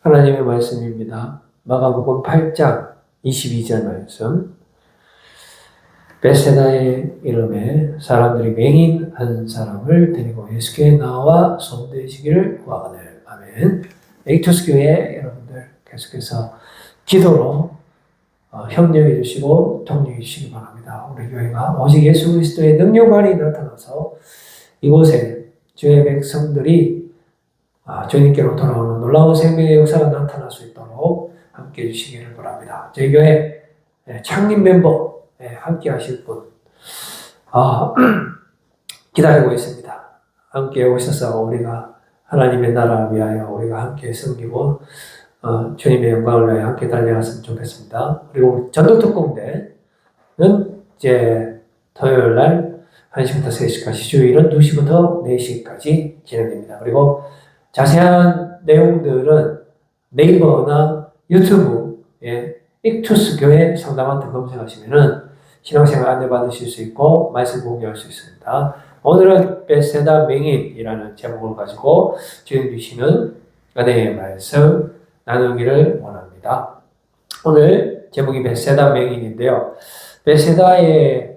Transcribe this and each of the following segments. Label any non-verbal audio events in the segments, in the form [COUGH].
하나님의 말씀입니다. 마가복음 8장 22절 말씀. 베세다의 이름에 사람들이 맹인 한 사람을 데리고 예수께 나와 손대시기를 구하거늘. 아멘. 에이토스 교회 여러분들 계속해서 기도로 어, 협력해 주시고 동력해 주시기 바랍니다. 우리 교회가 오직 예수 그리스도의 능력만이 나타나서 이곳에 주의 백성들이 아, 주님께로 돌아오는 놀라운 생명의 역사가 나타날 수 있도록 함께 해주시기를 바랍니다. 저희 교회 예, 창립 멤버 예, 함께 하실 분 아, [CLEARS THROAT] 기다리고 있습니다. 함께 오셔서 우리가 하나님의 나라를 위하여 우리가 함께 섬기고 어, 주님의 영광을 위하여 함께 달려갔으면 좋겠습니다. 그리고 전도특공대는 이제 토요일 날 1시부터 3시까지 주일은 2시부터 4시까지 진행됩니다. 그리고 자세한 내용들은 네이버나 유튜브에 익투스 교회 상담한테 검색하시면은 신앙생활 안내받으실 수 있고 말씀 공유할 수 있습니다. 오늘은 베세다 맹인이라는 제목을 가지고 주님 주시는 은혜의 말씀 나누기를 원합니다. 오늘 제목이 베세다 맹인인데요. 베세다에서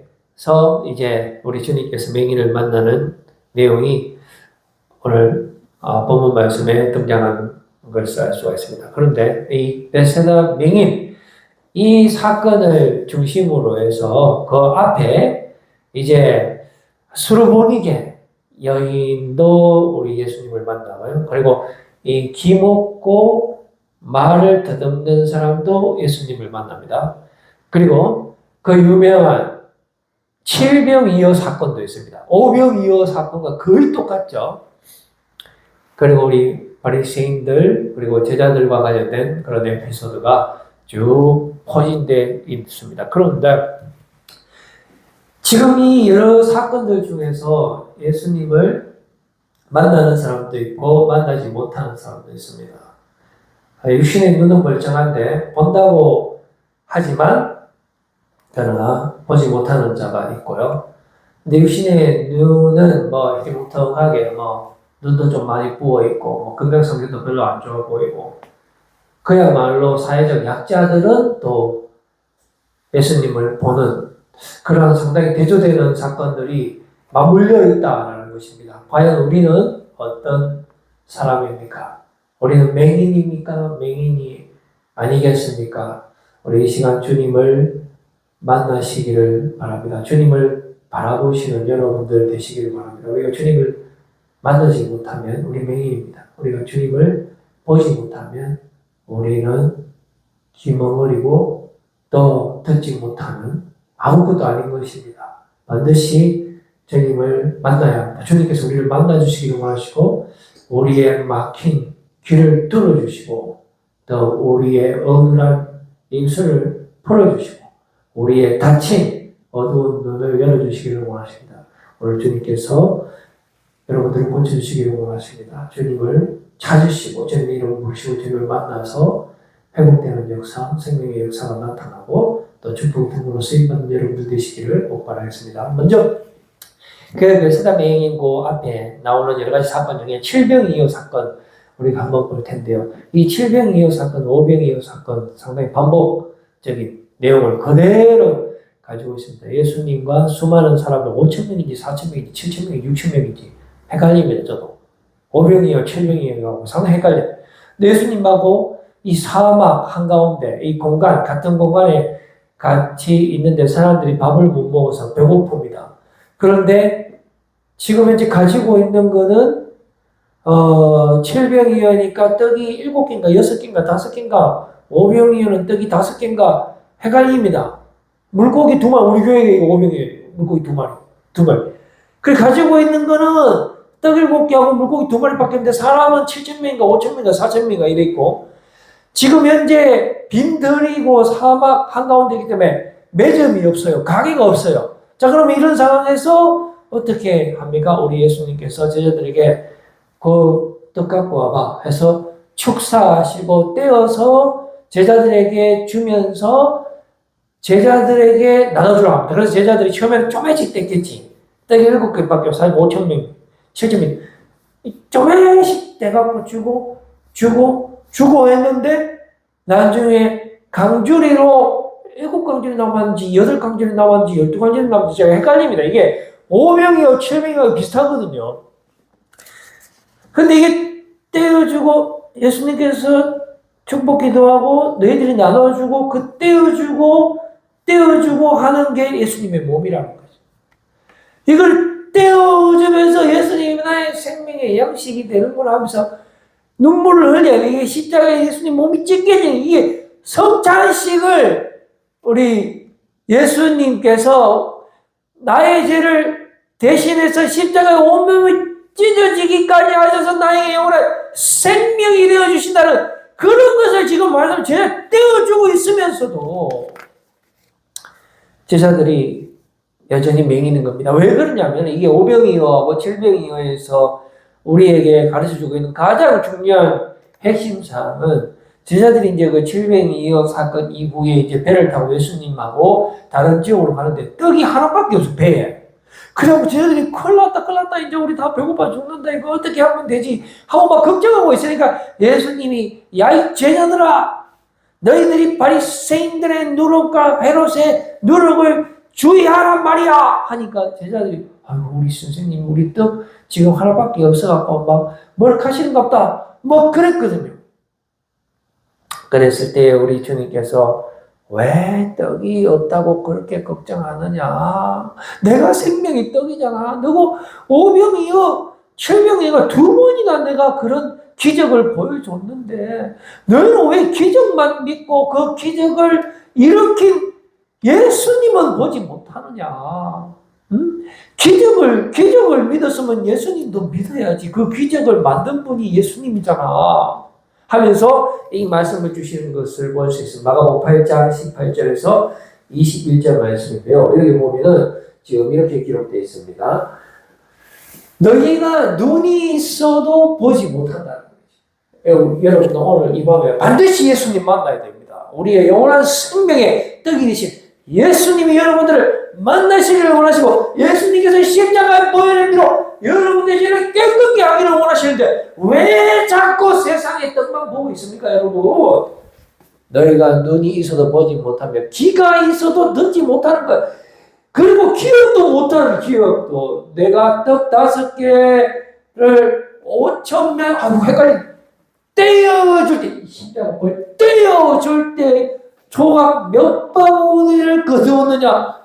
이제 우리 주님께서 맹인을 만나는 내용이 오늘 어, 본문 말씀에 등장한 것을 알 수가 있습니다. 그런데 이 베세다 맹인 이 사건을 중심으로 해서 그 앞에 이제 수르보니게 여인도 우리 예수님을 만나고요. 그리고 이 기먹고 말을 더듬는 사람도 예수님을 만납니다. 그리고 그 유명한 7병2호 사건도 있습니다. 5병2호 사건과 거의 똑같죠. 그리고 우리 바리새인들 그리고 제자들과 관련된 그런 에피소드가 쭉 포진되어 있습니다. 그런데 지금 이 여러 사건들 중에서 예수님을 만나는 사람도 있고 만나지 못하는 사람도 있습니다. 육신의 눈은 멀쩡한데 본다고 하지만 그러나 보지 못하는 자가 있고요. 근데 육신의 눈은 뭐 이렇게 뭉텅하게 뭐 눈도 좀 많이 부어 있고 뭐 건강 상태도 별로 안 좋아 보이고 그야말로 사회적 약자들은 또 예수님을 보는 그러한 상당히 대조되는 사건들이 맞물려 있다라는 것입니다. 과연 우리는 어떤 사람입니까? 우리는 맹인입니까? 맹인이 아니겠습니까? 우리 이 시간 주님을 만나시기를 바랍니다. 주님을 바라보시는 여러분들 되시기를 바랍니다. 우리가 주님을 만나지 못하면 우리 맹인입니다. 우리가 주님을 보지 못하면 우리는 귀멍거리고 또 듣지 못하는 아무것도 아닌 것입니다. 반드시 주님을 만나야 합니다. 주님께서 우리를 만나주시기를 원하시고 우리의 막힌 귀를 뚫어주시고 또 우리의 어눌한 입술을 풀어주시고 우리의 닫힌 어두운 눈을 열어주시기를 원하십니다. 오늘 주님께서 여러분들을 고쳐주시기를 원하십니다. 주님을 찾으시고 주님의 이름을 부르시고 주님을 만나서 회복되는 역사, 생명의 역사가 나타나고 또 축복 등으로 쓰임받는 여러분들 되시기를 꼭 바라겠습니다. 먼저 그 맹인 그 앞에 나오는 여러 가지 사건 중에 7병2호 사건 우리가 한번 볼 텐데요. 이 7병2호 사건, 5병2호 사건 상당히 반복적인 내용을 그대로 가지고 있습니다. 예수님과 수많은 사람들 5천 명인지 4천 명인지 7천 명인지 6천 명인지 헷갈리면 저도 5병이요 7병이요 상당히 헷갈려요. 예수님하고 이 사막 한가운데 이 공간 같은 공간에 같이 있는데 사람들이 밥을 못 먹어서 배고픕니다. 그런데 지금 현재 가지고 있는 거는 어 7병이니까 떡이 7개인가 6개인가 5개인가 5병이면 떡이 5개인가 헷갈립니다. 물고기 두 마리, 우리 교회에 5병이에요. 물고기 두 마리. 두 마리. 그 가지고 있는 거는 떡 일곱 개하고 물고기 두 마리밖에 없는데 사람은 7천 명인가 5천 명인가 4천 명인가 이래 있고 지금 현재 빈들이고 사막 한가운데이기 때문에 매점이 없어요. 가게가 없어요. 자 그러면 이런 상황에서 어떻게 합니까? 우리 예수님께서 제자들에게 그 떡 갖고 와봐 해서 축사하시고 떼어서 제자들에게 주면서 제자들에게 나눠주라. 그래서 제자들이 처음에는 조금씩 뗐겠지. 떡 일곱 개밖에 없어요. 5천 명, 7천 명. 조금씩 떼갖고 주고, 주고, 주고 했는데 나중에 강주리로 일곱 강주리 나왔는지 여덟 강주리 나왔는지 열두 강주리 나왔는지 제가 헷갈립니다. 이게 5명이요 7명이요 비슷하거든요. 근데 이게 떼어주고 예수님께서 축복 기도하고 너희들이 나눠주고 그 떼어주고 떼어주고 하는 게 예수님의 몸이라는 거죠. 이걸 떼어주면서 예수님이 나의 생명의 양식이 되는구나 하면서 눈물을 흘려. 이게 십자가에 예수님 몸이 찢겨지는 이게 성찬식을 우리 예수님께서 나의 죄를 대신해서 십자가에 온몸이 찢어지기까지 하셔서 나에게 영원한 생명이 되어 주신다는 그런 것을 지금 말씀 제가 떼어주고 있으면서도 제자들이 여전히 맹이는 겁니다. 왜 그러냐면 이게 오병이어하고 칠병이어에서 우리에게 가르쳐 주고 있는 가장 중요한 핵심 사항은 제자들이 이제 그 칠병이어 사건 이후에 이제 배를 타고 예수님하고 다른 지역으로 가는데 떡이 하나밖에 없어 배에. 그래갖고 제자들이 큰일 났다 큰일 났다 이제 우리 다 배고파 죽는다 이거 어떻게 하면 되지 하고 막 걱정하고 있으니까 예수님이 야 이 제자들아 너희들이 바리새인들의 누룩과 헤롯의 누룩을 주의하란 말이야. 하니까 제자들이 아유 우리 선생님 우리 떡 지금 하나밖에 없어갖고 막 멀카시는갑다. 뭐 그랬거든요. 그랬을 때 우리 주님께서 왜 떡이 없다고 그렇게 걱정하느냐? 내가 생명이 떡이잖아. 너고 오병이요. 칠병이가 두 번이나 내가 그런 기적을 보여줬는데 너희는 왜 기적만 믿고 그 기적을 일으킨 예수님은 보지 못하느냐? 응? 기적을 기적을 믿었으면 예수님도 믿어야지. 그 기적을 만든 분이 예수님이잖아. 하면서 이 말씀을 주시는 것을 볼 수 있습니다. 마가복 8장 18절에서 21절 말씀인데요. 여기 보면은 지금 이렇게 기록되어 있습니다. 너희가 눈이 있어도 보지 못한다는 거죠. 여러분 오늘 이 밤에 반드시 예수님 만나야 됩니다. 우리의 영원한 생명의 떡이 되신 예수님이 여러분들을 만나시기를 원하시고 예수님께서 십자가의 보혈을 빌어 여러분들의 죄를 깨끗게 하기를 원하시는데 왜 자꾸 세상의 떡만 보고 있습니까 여러분? 너희가 눈이 있어도 보지 못하며 귀가 있어도 듣지 못하는 것 그리고 기억도 못하는 기억도 내가 떡 다섯 개를 오천 명 아이고 헷갈리 떼어줄 때 십자가 뭘 떼어줄 때 조각 몇 바구니를 거두었느냐?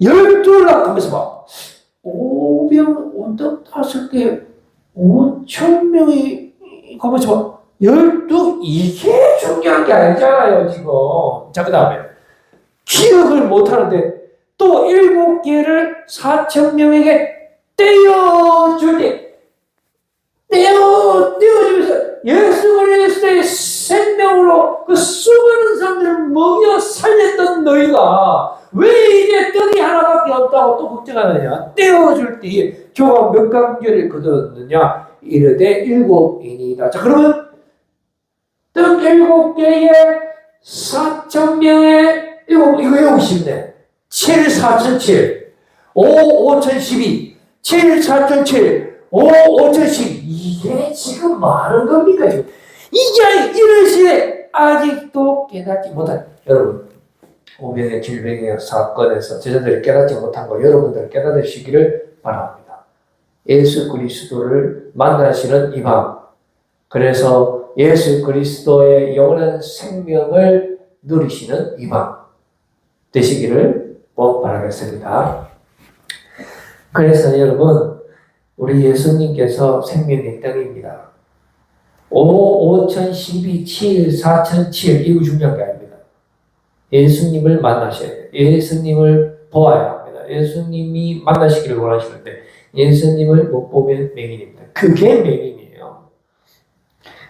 열둘 하면서 봐. 오병 온떡 다섯 개, 오천 명이 가면서 봐. 열두 이게 중요한 게 아니잖아요 지금. 자 그 다음에 기억을 못 하는데 또 일곱 개를 사천 명에게 떼어줄 때 떼어 떼어주면서 예수 그리스도의 생명으로 그 수많은 사람들을 먹여 살렸던 너희가 왜 이제 떡이 하나밖에 없다고 또 걱정하느냐? 떼어줄 때에 조각 몇 강결을 거두었느냐? 이르되 일곱이니이다. 자 그러면 떡 일곱 개에 사천 명에 일곱 이거 외우고 싶네. 7 4천 7 5 5천 12 7 4천 7 5 5천 12 이게 지금 많은 겁니까? 이제 이런 시에 아직도 깨닫지 못한 여러분 오병의 질병의 사건에서 제자들이 깨닫지 못한 거 여러분들 깨닫으시기를 바랍니다. 예수 그리스도를 만나시는 이 밤 그래서 예수 그리스도의 영원한 생명을 누리시는 이 밤 되시기를 꼭 바라겠습니다. 그래서 여러분 우리 예수님께서 생명의 떡입니다. 5, 5천, 12, 7, 4천, 7 이거 중요한 게 아닙니다. 예수님을 만나셔야 돼요. 예수님을 보아야 합니다. 예수님이 만나시기를 원하시는데 예수님을 못 보면 맹인입니다. 그게 맹인이에요.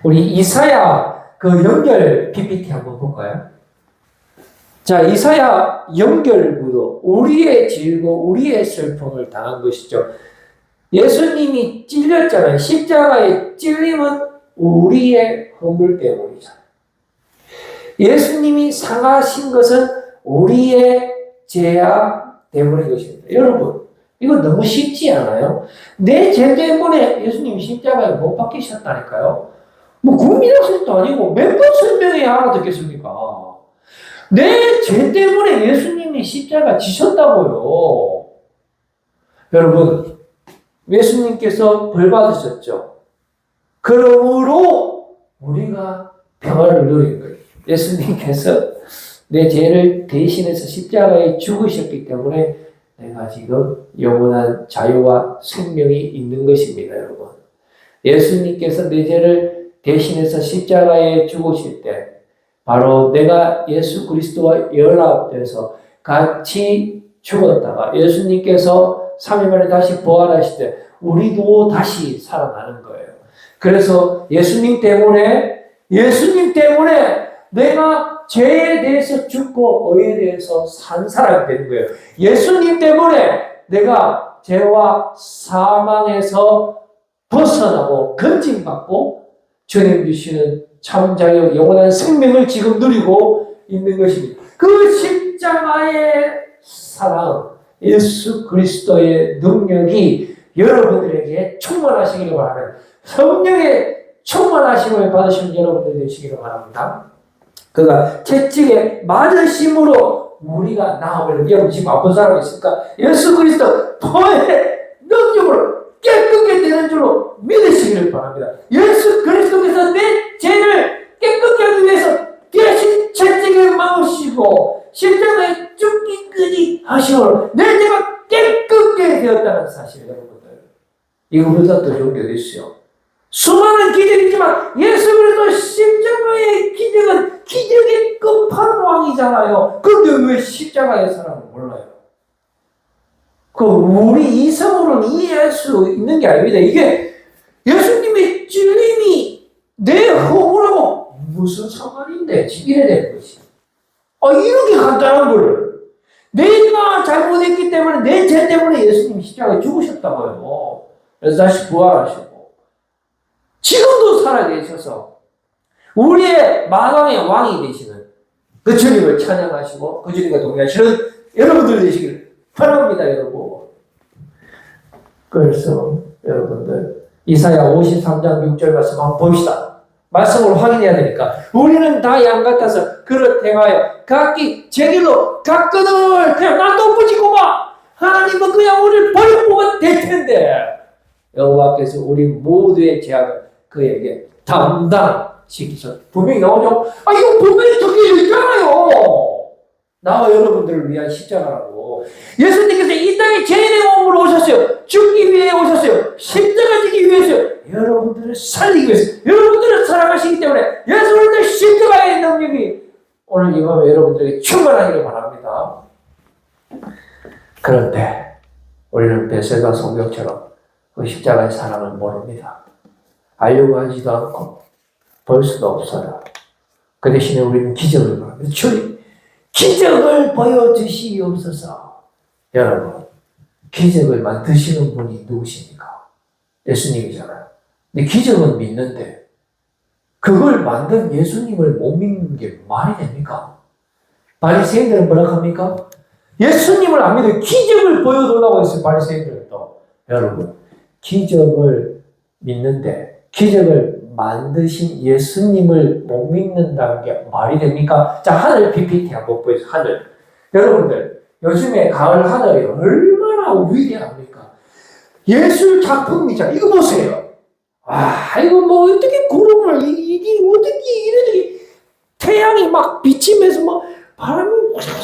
우리 이사야 그 연결 PPT 한번 볼까요? 자, 이사야 연결부도 우리의 질고 우리의 슬픔을 당한 것이죠. 예수님이 찔렸잖아요. 십자가에 찔림은 우리의 허물 때문이잖아요. 예수님이 상하신 것은 우리의 죄악 때문인 것입니다. 여러분, 이거 너무 쉽지 않아요? 내 죄 때문에 예수님이 십자가에 못 박히셨다니까요. 뭐 국민학생도 아니고 몇 번 설명해야 알아듣겠습니까? 내 죄 때문에 예수님이 십자가 지셨다고요. 여러분, 예수님께서 벌 받으셨죠. 그러므로 우리가 평화를 누린 거예요. 예수님께서 내 죄를 대신해서 십자가에 죽으셨기 때문에 내가 지금 영원한 자유와 생명이 있는 것입니다, 여러분. 예수님께서 내 죄를 대신해서 십자가에 죽으실 때 바로 내가 예수 그리스도와 연합돼서 같이 죽었다가 예수님께서 3일 만에 다시 부활하실 때 우리도 다시 살아나는 거예요. 그래서 예수님 때문에 예수님 때문에 내가 죄에 대해서 죽고 의에 대해서 산 사람이 되는 거예요. 예수님 때문에 내가 죄와 사망에서 벗어나고 건진받고 주님 주시는 참 자유 영원한 생명을 지금 누리고 있는 것입니다. 그 십자가의 사랑, 예수 그리스도의 능력이 여러분들에게 충만하시기를 바랍니다. 성령의 충만하심을 받으시는 여러분들 되시기를 바랍니다. 그가 채찍에 맞으심으로 우리가 나아버려 여러분 지금 아픈 사람 있습니까? 예수 그리스도 보혈의 능력으로 깨끗게 되는 줄로 믿으시기를 바랍니다. 예수 그리스도께서 내 죄를 깨끗게 하기 위해서 대신 채찍에 맞으시고 십자가에 죽기까지 하시므로 내 죄가 깨끗게 되었다는 사실 여러분들 이거보다 더 좋은 게 있어요. 수많은 기적이지만 예수 그리스도 십자가의 기적은 기적의 끝판왕이잖아요. 근데 왜 십자가의 사람을 몰라요? 그 우리 이성으로는 이해할 수 있는 게 아닙니다. 이게 예수님의 주님이 내 허물하고 무슨 상관인데 이래 되는 것이. 아 이렇게 간단한 거를 내가 잘못했기 때문에 내 죄 때문에 예수님이 십자가에 죽으셨다고요. 그래서 다시 부활하시고 지금도 살아계셔서 우리의 만왕의 왕이 되시는 그 주님을 찬양하시고 그 주님과 동의하시는 여러분들 되시기를 바랍니다, 여러분. 그래서 여러분들 이사야 53장 6절 말씀 한번 봅시다. 말씀을 확인해야 되니까 우리는 다 양 같아서 그릇 행하여 각기 제 길로 갔거늘 그냥 뿌지고 마 하나님은 그냥 우리를 버리고 될 텐데 여호와께서 우리 모두의 죄악을 그에게 담당시키셔 분명히 나오죠. 아 이거 분명히 적혀 있잖아요. 나와 여러분들을 위한 십자가라고. 예수님께서 이 땅에 죄인의 몸으로 오셨어요. 죽기 위해 오셨어요. 십자가 지기 위해서요. 여러분들을 살리기 위해서. 여러분들을 사랑하시기 때문에 예수님의 십자가의 능력이 오늘 이 밤에 여러분들에게 충만하기를 바랍니다. 그런데 우리는 베세다 성경처럼 그 십자가의 사랑을 모릅니다. 알려고 하지도 않고 볼 수도 없어요. 그 대신에 우리는 기적을 바랍니다. 기적을 보여주시옵소서. 여러분, 기적을 만드시는 분이 누구십니까? 예수님이잖아요. 기적은 믿는데 그걸 만든 예수님을 못 믿는 게 말이 됩니까? 바리새인들은 뭐라 합니까? 예수님을 안 믿어 기적을 보여달라고 했어요. 바리새인들은 또 여러분 기적을 믿는데 기적을 만드신 예수님을 못 믿는다는 게 말이 됩니까? 자 하늘 PPT 한번 보여주세요. 하늘 여러분들 요즘에 가을 하늘이 얼마나 위대합니까? 예술 작품이잖아. 이거 보세요. 아, 이거 뭐 어떻게 구름을 이- 이게 어떻게 이렇게 태양이 막 비치면서 막 바람이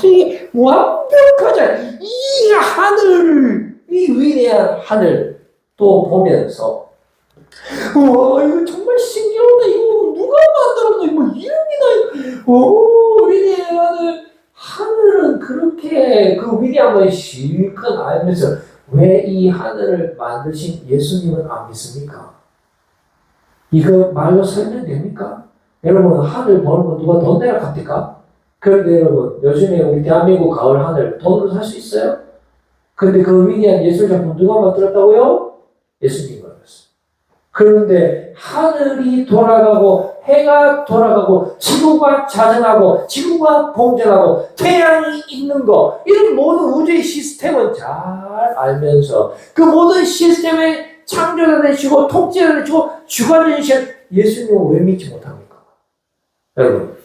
이게 완벽하잖아. 이 하늘, 이 위대한 하늘 또 보면서 와 이거 정 말 신기하다. 이거 누가 만들었나? 이거 이름이나 오 위대한 하늘. 하늘은 그렇게 그 위대함을 실컷 알면서 왜 이 하늘을 만드신 예수님은 안 믿습니까? 이거 말로 설명됩니까? 여러분 하늘 보는 거 누가 돈 내라 갑니까? 그런데 여러분 요즘에 우리 대한민국 가을 하늘 돈으로 살 수 있어요? 근데 그 위대한 예술 작품 누가 만들었다고요? 예수님이 만들었어요. 그런데 하늘이 돌아가고 해가 돌아가고 지구가 자전하고 지구가 공전하고 태양이 있는 거 이런 모든 우주의 시스템은 잘 알면서 그 모든 시스템의 창조자 되시고 통제자 되시고 주관자 되신 예수님을 왜 믿지 못합니까? 여러분,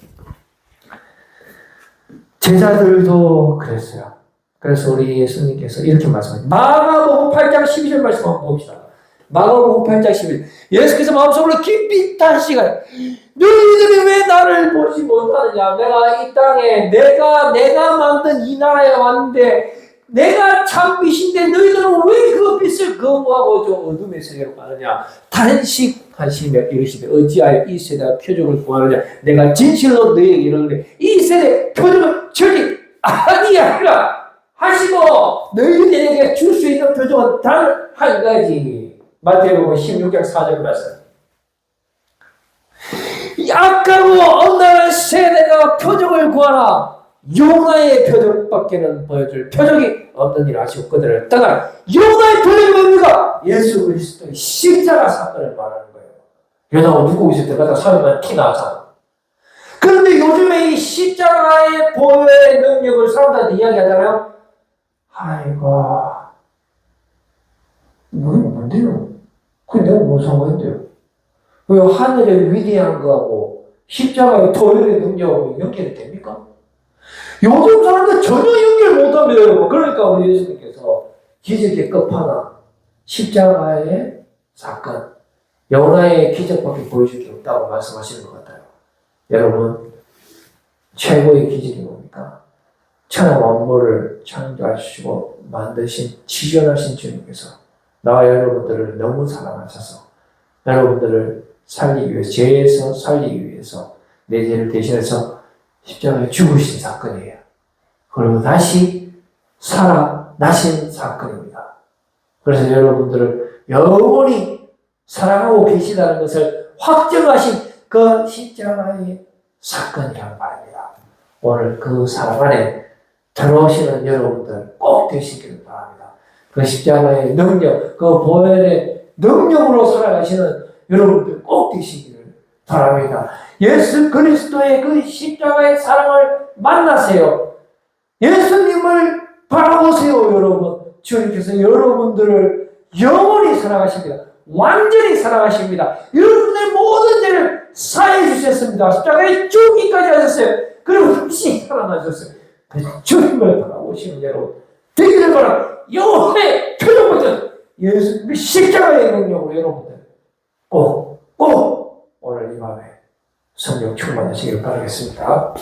제자들도 그랬어요. 그래서 우리 예수님께서 이렇게 말씀하세요. 마가복음 8장 12절 말씀 한번 봅시다. 마가복음 8장 11절. 예수께서 마음속으로 깊이 탄식하여 너희들이 왜 나를 보지 못하느냐? 내가 이 땅에 내가 내가 만든 이 나라에 왔는데 내가 참 빛인데 너희들은 왜 그 빛을 거부하고 좀 어둠의 세계로 가느냐? 탄식하시며 이르시되 어찌하여 이 세대가 표적을 구하느냐? 내가 진실로 너희에게 이르노니 이 세대 표적은 절대 아니야 하시고 너희들에게 줄 수 있는 표적은 단 한 가지. 마태복음 16장 4절 말씀. 약하고 언나는 세대가 표적을 구하라. 요나의 표적밖에는 보여줄 표적이 없는 일 아시고 그들을 떠나 요나의 표적이 뭡니까? 예수 그리스도의 십자가 사건을 말하는 거예요. 요나가 누구 있을 때 가다 사면은 티 나잖아. 그런데 요즘에 이 십자가의 보혈의 능력을 사람들한테 이야기하잖아요. 아이고, 그게 뭔데요? 그게 내가 뭔 상관인데요? 왜 하늘의 위대한 거하고 십자가의 보혈의 능력하고 연결이 됩니까? 요즘 사람들 전혀 연결 여러분. 그러니까 우리 예수님께서 기적의 끝판왕, 십자가의 사건, 연하의 기적밖에 보여줄 게 없다고 말씀하시는 것 같아요. 여러분, 최고의 기적이 뭡니까? 천하 만물을 창조하시고 만드신, 지존하신 주님께서 나와 여러분들을 너무 사랑하셔서 여러분들을 살리기 위해서, 죄에서 살리기 위해서 내 죄를 대신해서 십자가에 죽으신 사건이에요. 그리고 다시 살아나신 사건입니다. 그래서 여러분들을 영원히 사랑하고 계시다는 것을 확정하신 그 십자가의 사건이란 말입니다. 오늘 그 사랑 안에 들어오시는 여러분들 꼭 되시기를 바랍니다. 그 십자가의 능력, 그 보혈의 능력으로 살아가시는 여러분들 꼭 되시기를 바랍니다. 예수 그리스도의 그 십자가의 사랑을 만나세요. 예수님을 바라보세요, 여러분. 주님께서 여러분들을 영원히 사랑하십니다. 완전히 사랑하십니다. 여러분의 모든 죄를 사해 주셨습니다. 십자가에 죽기까지 하셨어요. 그리고 다시 살아나셨어요. 그래서 주님을 바라보시는 여러분 되기를 바 라 영원의 표정부터 예수님의 십자가의 능력으로 여러분들 꼭, 꼭 오늘 이 밤에 성령 충만하시기를 바라겠습니다.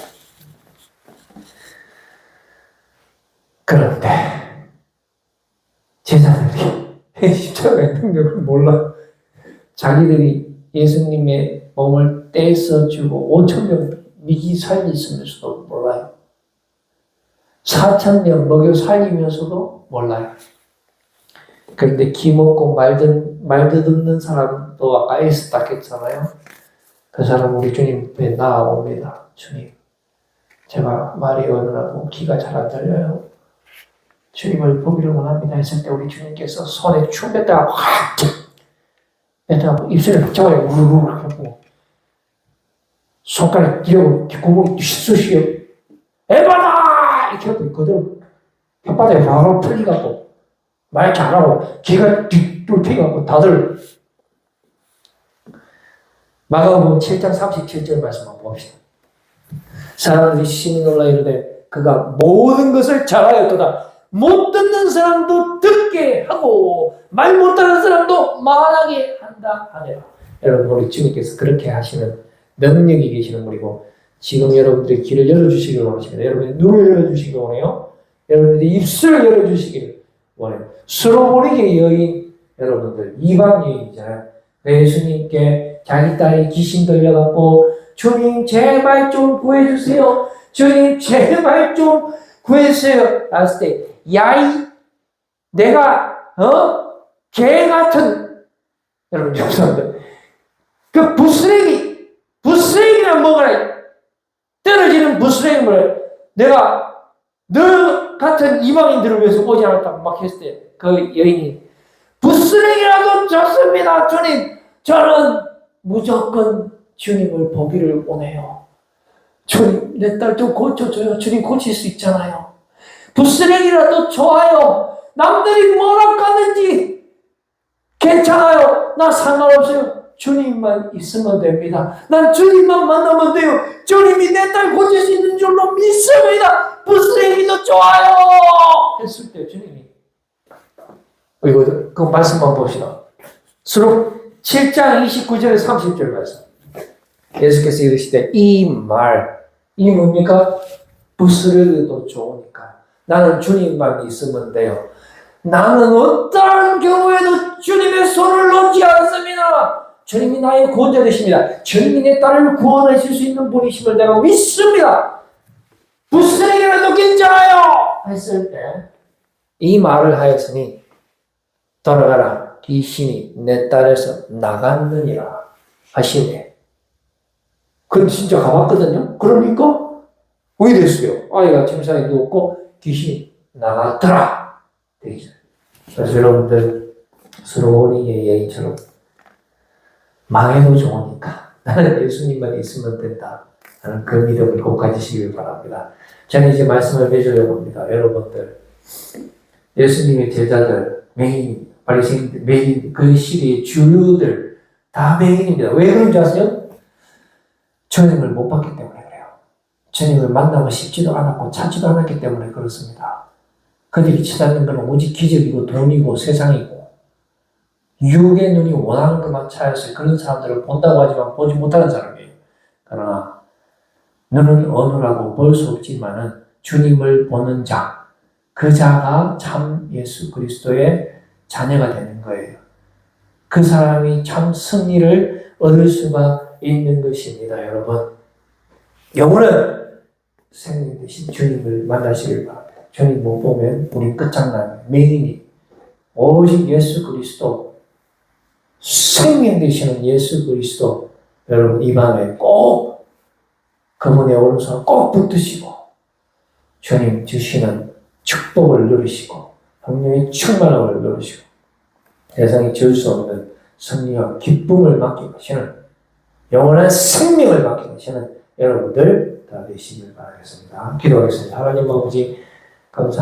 그런데 제자들이 십자가의 능력을 몰라 자기들이 예수님의 몸을 떼서 주고 5천 명 미기 살리면서도 몰라요. 4천 명 먹여 살리면서도 몰라요. 그런데 기 먹고 말, 듣, 말 듣는 사람도 아까 에스딱 했잖아요. 그 사람 우리 주님 앞에 나아옵니다. 주님, 제가 말이 어눌하고 기가 잘 안 들려요. 주님을 보기를 원합니다 했을 때 우리 주님께서 손에 춤 뱉다가 확 입술에 막 잡아요. 우르르 하고 손가락 끼려고 귓구멍이 쑤시요. 에바다! 이렇게 하고 그대로 혓바닥에 바로 풀리갖고 말 잘하고 귀가 뚫뚫해갖고 다들 마가복음 7장 37절 말씀 한번 봅시다. 사람들이 신이 놀라 이르되 그가 모든 것을 잘하였도다. 못 듣는 사람도 듣게 하고 말 못하는 사람도 말하게 한다 하네요. 여러분 우리 주님께서 그렇게 하시는 능력이 계시는 분이고 지금 여러분들의 귀를 열어주시기를 원하십니다. 여러분의 눈을 열어주시기를 원해요. 여러분들의 입술을 열어주시기를 원해요. 수로보리게 여인 여러분들 이방 여인이잖아요. 예수님께 자기 딸이 귀신 들려갖고 주님 제발 좀 구해주세요. 주님 제발 좀 구해주세요. 했을 때 야이 내가 어 개 같은 여러분 죄송합니다. 그 부스레기 부스레기란 뭐가 떨 어지는 부스레기를 내가 너 같은 이방인들을 위해서 오지 않았다고 막 했을 때 그 여인이 부스레기라도 좋습니다 주님. 저는 무조건 주님을 보기를 원해요. 주님 내 딸 좀 고쳐줘요. 주님 고칠 수 있잖아요. 부스레기라도 좋아요. 남들이 뭐라 하는지 괜찮아요. 나 상관없어요 주님만 있으면 됩니다. 난 주님만 만나면 돼요. 주님이 내 딸 고칠 수 있는 줄로 믿습니다. 얘기도 좋아요. 했을 때 주님이 어, 이거 그 말씀만 봅시다. 수록 7장 29절 30절 말씀. 예수께서 이르시되 이 말, 이 뭡니까? 부스러기도 좋으니까 나는 주님만 있으면 돼요. 나는 어떠한 경우에도 주님의 손을 놓지 않습니다. 주님이 나의 구원자 되십니다. 주님이 내 딸을 구원하실 수 있는 분이심을 내가 믿습니다. 부스러기라도 괜찮아요. 했을 때 이 말을 하였으니 돌아가라 귀신이 내 딸에서 나갔느니라 하시네. 그럼 진짜 가봤거든요. 그러니까 왜 이랬어요? 아이가 침상에 누웠고 귀신이 나갔더라. 되죠. 그래서 여러분들 수로오니의 여인처럼 망해도 좋으니까 나는 예수님만 있으면 된다. 나는 그 믿음을 꼭 가지시길 바랍니다. 저는 이제 말씀을 맺으려고 합니다. 여러분들 예수님의 제자들 메인 바리새인들 메인 그 시대의 주류들 다 메인입니다. 왜 그런지 아세요? 주님을 못 봤기 때문에 그래요. 주님을 만나고 싶지도 않았고 찾지도 않았기 때문에 그렇습니다. 그들이 찾는 것은 오직 기적이고 돈이고 세상이고 육의 눈이 원하는 것만 찾아서 그런 사람들을 본다고 하지만 보지 못하는 사람이에요. 그러나 눈은 어느라고 볼 수 없지만은 주님을 보는 자, 그 자가 참 예수 그리스도의 자녀가 되는 거예요. 그 사람이 참 승리를 얻을 수가 있는 것입니다, 여러분. 영혼은 생명 대신 주님을 만나시길 바랍니다. 주님 못 보면 우리 끝장나는 메인이 오직 예수 그리스도 생명 되시는 예수 그리스도 여러분 이 밤에 꼭 그분의 오른손 꼭 붙드시고 주님 주시는 축복을 누리시고 성령의 충만함을 누리시고 세상이 지을 수 없는 승리와 기쁨을 맡기고 계시는 영원한 생명을 맡기고 계시는 여러분들 다 되시길 바라겠습니다. 기도하겠습니다. 하나님 아버지 감사